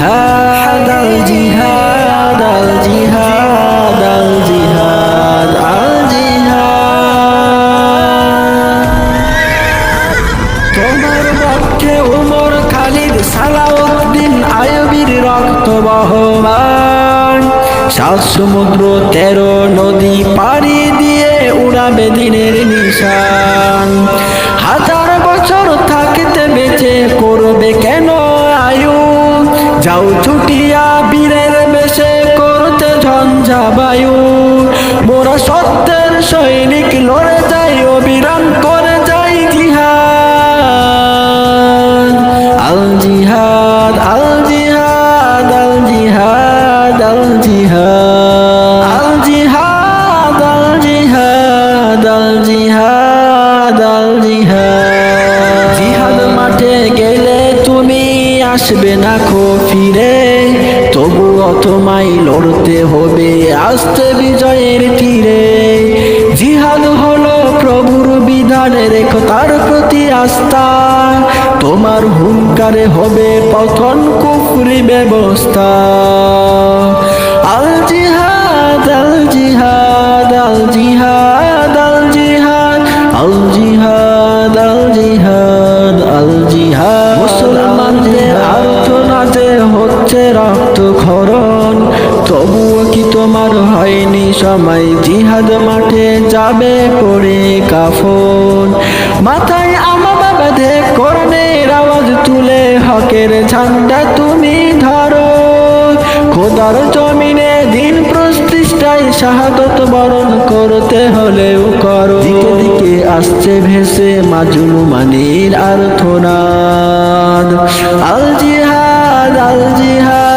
জিহাদ, আল জিহাদ আল জিহাদ আল জিহাদ আল জিহাদ। তোমার পক্ষে উমর খালিদ সালাউদ্দিন আয়বীর রক্ত বহমান। সাত সমুদ্র তেরো নদী পাড়ি দিয়ে উড়াবে দিনের যাও ছুটিয়া বীরের বেশে করতে ঝঞ্ঝা বায়ু। মোরা সত্যের সৈনিক লড়ে যাই অবিরাম করে আসবে না খো ফিরে তবুও তোমায় লড়তে হবে আসতে বিজয়ের তীরে। জিহাদ হলো প্রভুর বিধানের তার প্রতি আস্থা। তোমার হুঙ্কারে হবে প্রথম কুফরি ব্যবস্থা। তবুও কি তোমার হয়নি সময়? জিহাদ মাঠে যাবে পড়ে কাফন। মাথায় আমা বাবাধে করণের আওয়াজ তুলে হকের ঝান্ডা তুমি ধরো। খোদার জমিনে দিন প্রতিষ্ঠায় শাহাদত বরণ করতে হলেও করো। দিকে আসছে ভেসে মাজুল মানির আর্থনাদ। আল জিহাদ আল জিহাদ।